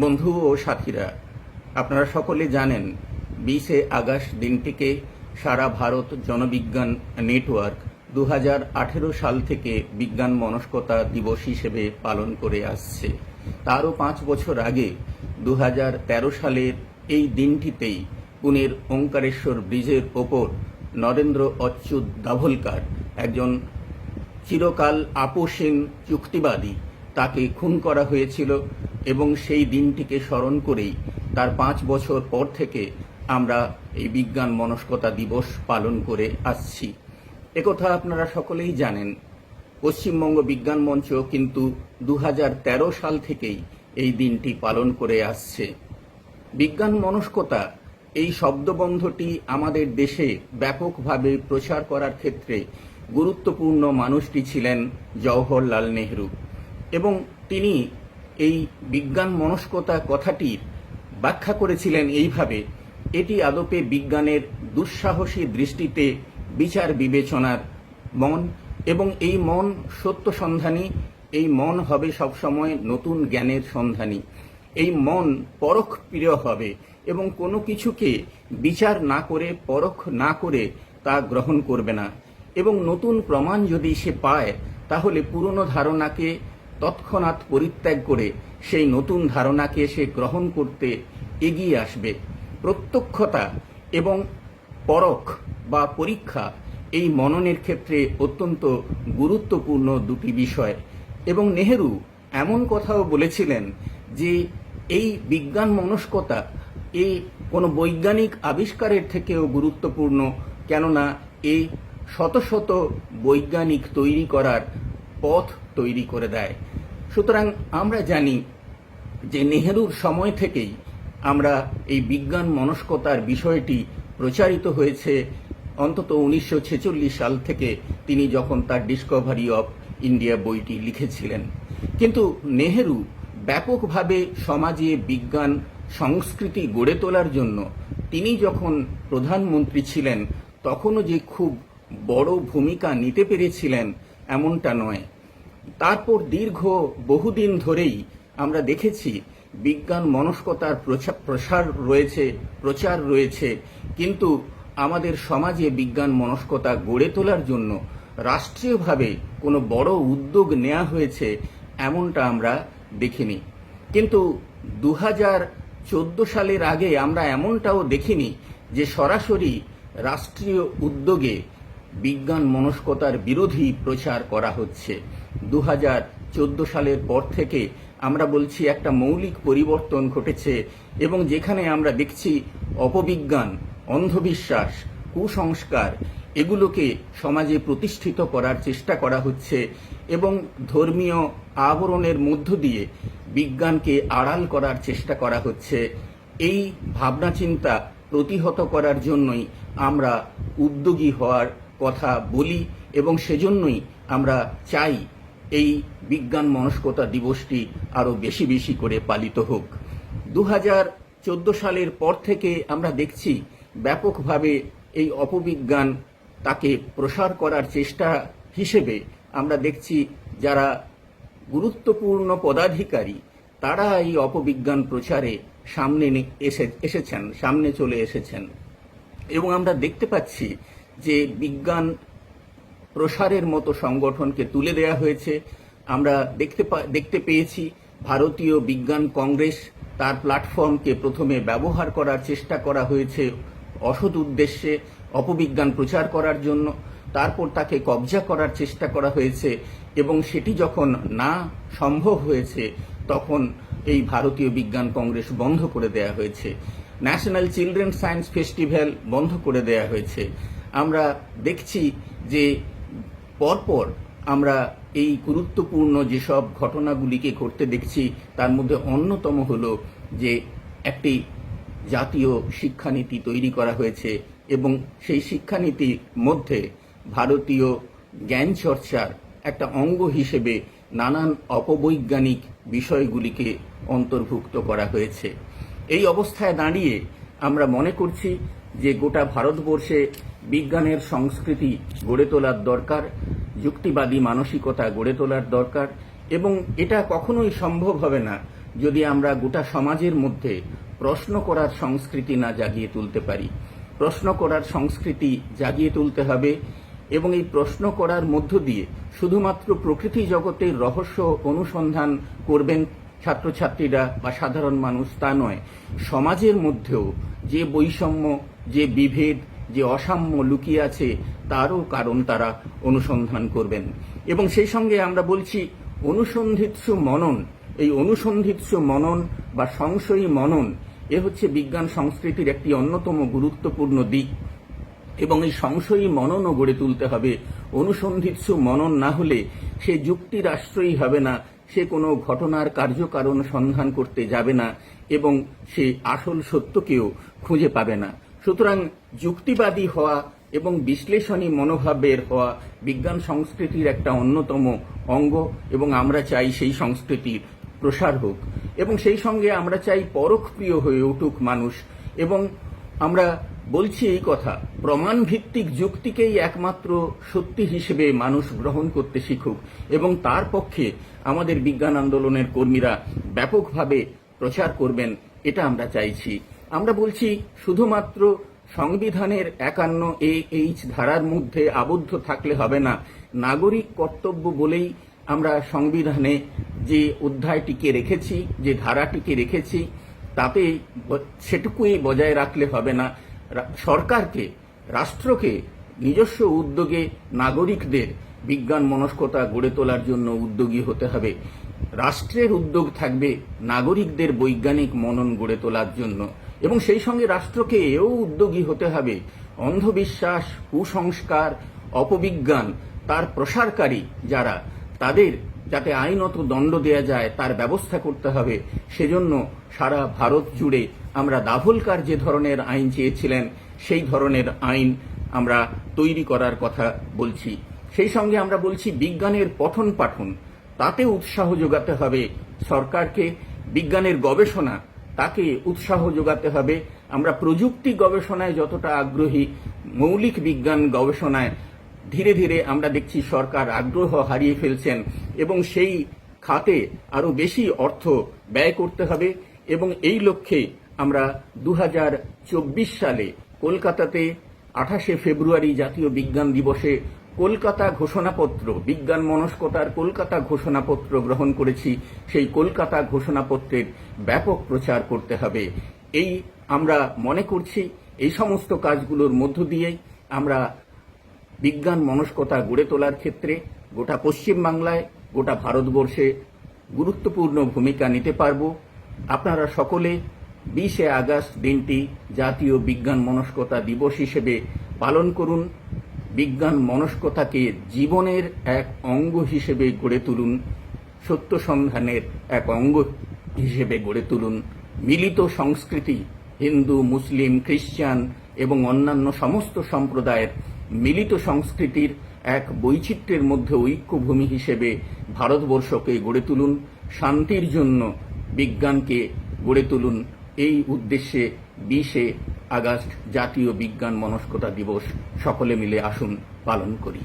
বন্ধু ও সাথীরা, আপনারা সকলে জানেন, বিশে আগস্ট দিনটিকে সারা ভারত জনবিজ্ঞান নেটওয়ার্ক দু হাজার আঠেরো সাল থেকে বিজ্ঞান মনস্কতা দিবস হিসেবে পালন করে আসছে। তারও পাঁচ বছর আগে দু হাজার তেরো সালের এই দিনটিতেই পুনের ওঙ্কারেশ্বর ব্রিজের ওপর নরেন্দ্র অচ্যুত দাভলকার, একজন চিরকাল আপোষহীন চুক্তিবাদী, তাকে খুন করা হয়েছিল এবং সেই দিনটিকে স্মরণ করেই তার পাঁচ বছর পর থেকে আমরা এই বিজ্ঞান মনস্কতা দিবস পালন করে আসছি। একথা আপনারা সকলেই জানেন, পশ্চিমবঙ্গ বিজ্ঞান মঞ্চ কিন্তু দু হাজার তেরো সাল থেকেই এই দিনটি পালন করে আসছে। বিজ্ঞান মনস্কতা এই শব্দবন্ধটি আমাদের দেশে ব্যাপকভাবে প্রচার করার ক্ষেত্রে গুরুত্বপূর্ণ মানুষটি ছিলেন জওহরলাল নেহরু এবং তিনি এই বিজ্ঞান মনস্কতা কথাটির ব্যাখ্যা করেছিলেন এইভাবে, এটি আদপে বিজ্ঞানের দুঃসাহসী দৃষ্টিতে বিচার বিবেচনার মন এবং এই মন সত্য সন্ধানী, এই মন হবে সবসময় নতুন জ্ঞানের সন্ধানী। এই মন পরখ প্রিয় হবে এবং কোনো কিছুকে বিচার না করে পরখ না করে তা গ্রহণ করবে না। এবং নতুন প্রমাণ যদি সে পায়, তাহলে পুরনো ধারণাকে তৎক্ষণাৎ পরিত্যাগ করে সেই নতুন ধারণাকে সে গ্রহণ করতে এগিয়ে আসবে। প্রত্যক্ষতা এবং পরখ বা পরীক্ষা এই মননের ক্ষেত্রে অত্যন্ত গুরুত্বপূর্ণ দুটি বিষয়। এবং নেহেরু এমন কথাও বলেছিলেন যে, এই বিজ্ঞান মনস্কতা এই কোনো বৈজ্ঞানিক আবিষ্কারের থেকেও গুরুত্বপূর্ণ, কেননা এই শত শত বৈজ্ঞানিক তৈরি করার পথ তৈরি করে দেয়। সুতরাং আমরা জানি যে নেহেরুর সময় থেকেই আমরা এই বিজ্ঞান মনস্কতার বিষয়টি প্রচারিত হয়েছে অন্তত উনিশশো ছেচল্লিশ সাল থেকে তিনি যখন তার ডিসকভারি অফ ইন্ডিয়া বইটি লিখেছিলেন। কিন্তু নেহেরু ব্যাপকভাবে সমাজে বিজ্ঞান, সংস্কৃতি গড়ে তোলার জন্য তিনি যখন প্রধানমন্ত্রী ছিলেন, তখনও যে খুব বড় ভূমিকা নিতে পেরেছিলেন এমনটা নয়। তারপর দীর্ঘ বহুদিন ধরেই আমরা দেখেছি বিজ্ঞান মনস্কতার প্রসার রয়েছে, প্রচার রয়েছে। কিন্তু আমাদের সমাজে বিজ্ঞান মনস্কতা গড়ে তোলার জন্য রাষ্ট্রীয়ভাবে কোনো বড় উদ্যোগ নেওয়া হয়েছে এমনটা আমরা দেখিনি। কিন্তু দু চোদ্দ সালের আগে আমরা এমনটাও দেখিনি যে সরাসরি রাষ্ট্রীয় উদ্যোগে বিজ্ঞান মনস্কতার বিরোধী প্রচার করা হচ্ছে। দু চোদ্দ সালের পর থেকে আমরা বলছি একটা মৌলিক পরিবর্তন ঘটেছে এবং যেখানে আমরা দেখছি অপবিজ্ঞান, অন্ধবিশ্বাস, কুসংস্কার এগুলোকে সমাজে প্রতিষ্ঠিত করার চেষ্টা করা হচ্ছে এবং ধর্মীয় আবরণের মধ্য দিয়ে বিজ্ঞানকে আড়াল করার চেষ্টা করা হচ্ছে। এই ভাবনা চিন্তা প্রতিহত করার জন্যই আমরা উদ্যোগী হওয়ার কথা বলি এবং সেজন্যই আমরা চাই এই বিজ্ঞান মনস্কতা দিবসটি আরও বেশি বেশি করে পালিত হোক। দু সালের পর থেকে আমরা দেখছি ব্যাপকভাবে এই অপবিজ্ঞান তাকে প্রসার করার চেষ্টা হিসেবে আমরা দেখছি যারা গুরুত্বপূর্ণ পদাধিকারী, তারা এই অপবিজ্ঞান প্রচারে সামনে এসে, এসেছেন, সামনে চলে এসেছেন। এবং আমরা দেখতে পাচ্ছি যে বিজ্ঞান প্রসারের মতো সংগঠনকে তুলে দেয়া হয়েছে। আমরা দেখতে দেখতে পেয়েছি ভারতীয় বিজ্ঞান কংগ্রেস তার প্ল্যাটফর্মকে প্রথমে ব্যবহার করার চেষ্টা করা হয়েছে অসৎ উদ্দেশ্যে অপবিজ্ঞান প্রচার করার জন্য। তারপর তাকে কবজা করার চেষ্টা করা হয়েছে এবং সেটি যখন না সম্ভব হয়েছে, তখন এই ভারতীয় বিজ্ঞান কংগ্রেস বন্ধ করে দেয়া হয়েছে। ন্যাশনাল চিলড্রেন সায়েন্স ফেস্টিভ্যাল বন্ধ করে দেয়া হয়েছে। আমরা দেখছি যে পরপর আমরা এই গুরুত্বপূর্ণ যেসব ঘটনাগুলিকে ঘটতে দেখছি, তার মধ্যে অন্যতম হলো যে একটি জাতীয় শিক্ষানীতি তৈরি করা হয়েছে এবং সেই শিক্ষানীতির মধ্যে ভারতীয় জ্ঞান চর্চার একটা অঙ্গ হিসেবে নানান অপবৈজ্ঞানিক বিষয়গুলিকে অন্তর্ভুক্ত করা হয়েছে। এই অবস্থায় দাঁড়িয়ে আমরা মনে করছি যে গোটা ভারতবর্ষে বিজ্ঞানের সংস্কৃতি গড়ে তোলার দরকার, যুক্তিবাদী মানসিকতা গড়ে তোলার দরকার, এবং এটা কখনোই সম্ভব হবে না যদি আমরা গোটা সমাজের মধ্যে প্রশ্ন করার সংস্কৃতি না জাগিয়ে তুলতে পারি। প্রশ্ন করার সংস্কৃতি জাগিয়ে তুলতে হবে এবং এই প্রশ্ন করার মধ্য দিয়ে শুধুমাত্র প্রকৃতি জগতের রহস্য অনুসন্ধান করবেন ছাত্রছাত্রীরা বা সাধারণ মানুষ তা নয়, সমাজের মধ্যেও যে বৈষম্য যে বিভেদ, যে অসাম্য লুকিয়ে আছে, তারও কারণ তারা অনুসন্ধান করবেন। এবং সেই সঙ্গে আমরা বলছি, অনুসন্ধিৎসু মনন, এই অনুসন্ধিৎসু মনন বা সংশয়ী মনন, এ হচ্ছে বিজ্ঞান সংস্কৃতির একটি অন্যতম গুরুত্বপূর্ণ দিক। এবং এই সংশয়ী মননও গড়ে তুলতে হবে। অনুসন্ধিৎসু মনন না হলে সে যুক্তির আশ্রয়ী হবে না, সে কোনো ঘটনার কার্যকারণ সন্ধান করতে যাবে না, এবং সে আসল সত্যকেও খুঁজে পাবে না। সুতরাং যুক্তিবাদী হওয়া এবং বিশ্লেষণী মনোভাবের হওয়া বিজ্ঞান সংস্কৃতির একটা অন্যতম অঙ্গ এবং আমরা চাই সেই সংস্কৃতির প্রসার হোক। এবং সেই সঙ্গে আমরা চাই পরোক্ষপ্রিয় হয়ে উঠুক মানুষ। এবং আমরা বলছি এই কথা প্রমাণ ভিত্তিক যুক্তিকেই একমাত্র সত্যি হিসেবে মানুষ গ্রহণ করতে শিখুক এবং তার পক্ষে আমাদের বিজ্ঞান আন্দোলনের কর্মীরা ব্যাপকভাবে প্রচার করবেন, এটা আমরা চাইছি। আমরা বলছি, শুধুমাত্র সংবিধানের একান্ন এ এইচ ধারার মধ্যে আবদ্ধ থাকলে হবে না। নাগরিক কর্তব্য বলেই আমরা সংবিধানে যে অধ্যায়টিকে রেখেছি, যে ধারাটিকে রেখেছি, তাতে সেটুকুই বজায় রাখলে হবে না। সরকারকে, রাষ্ট্রকে নিজস্ব উদ্যোগে নাগরিকদের বিজ্ঞান মনস্কতা গড়ে তোলার জন্য উদ্যোগী হতে হবে। রাষ্ট্রের উদ্যোগ থাকবে নাগরিকদের বৈজ্ঞানিক মনন গড়ে তোলার জন্য। এবং সেই সঙ্গে রাষ্ট্রকে এও উদ্যোগী হতে হবে। অন্ধবিশ্বাস, কুসংস্কার, অপবিজ্ঞান, তার প্রসারকারী যারা, তাদের যাতে আইনত দণ্ড দেয়া যায়, তার ব্যবস্থা করতে হবে। সেজন্য সারা ভারত জুড়ে আমরা দাভোলকার যে ধরনের আইন চেয়েছিলেন, সেই ধরনের আইন আমরা তৈরি করার কথা বলছি। সেই সঙ্গে আমরা বলছি, বিজ্ঞানের পঠন পাঠন তাতে উৎসাহ যোগাতে হবে সরকারকে। বিজ্ঞানের গবেষণা তাকে উৎসাহ যোগাতে হবে। আমরা প্রযুক্তি গবেষণায় যতটা আগ্রহী, মৌলিক বিজ্ঞান গবেষণায় ধীরে ধীরে আমরা দেখছি সরকার আগ্রহ হারিয়ে ফেলছেন এবং সেই খাতে আরও বেশি অর্থ ব্যয় করতে হবে এবং এই লক্ষ্যে আমরা দু হাজার চব্বিশ সালে কলকাতাতে আঠাশে ফেব্রুয়ারি জাতীয় বিজ্ঞান দিবসে কলকাতা ঘোষণাপত্র, বিজ্ঞান মনস্কতার কলকাতা ঘোষণাপত্র গ্রহণ করেছি, সেই কলকাতা ঘোষণাপত্রের ব্যাপক প্রচার করতে হবে। এই আমরা মনে করছি, এই সমস্ত কাজগুলোর মধ্য দিয়েই আমরা বিজ্ঞান মনস্কতা গড়ে তোলার ক্ষেত্রে গোটা পশ্চিমবাংলায়, গোটা ভারতবর্ষে গুরুত্বপূর্ণ ভূমিকা নিতে পারব। আপনারা সকলে বিশে আগস্ট দিনটি জাতীয় বিজ্ঞান মনস্কতা দিবস হিসেবে পালন করুন। বিজ্ঞান মনস্কতাকে জীবনের এক অঙ্গ হিসেবে গড়ে তুলুন, সত্য সন্ধানের এক অঙ্গ হিসেবে গড়ে তুলুন। মিলিত সংস্কৃতি, হিন্দু, মুসলিম খ্রিস্টান এবং অন্যান্য সমস্ত সম্প্রদায়ের মিলিত সংস্কৃতির এক বৈচিত্র্যের মধ্যে ঐক্যভূমি হিসেবে ভারতবর্ষকে গড়ে তুলুন, শান্তির জন্য বিজ্ঞানকে গড়ে তুলুন। এই উদ্দেশ্যে বিশে আগস্ট জাতীয় বিজ্ঞান মনস্কতা দিবস সকলে মিলে আসুন পালন করি।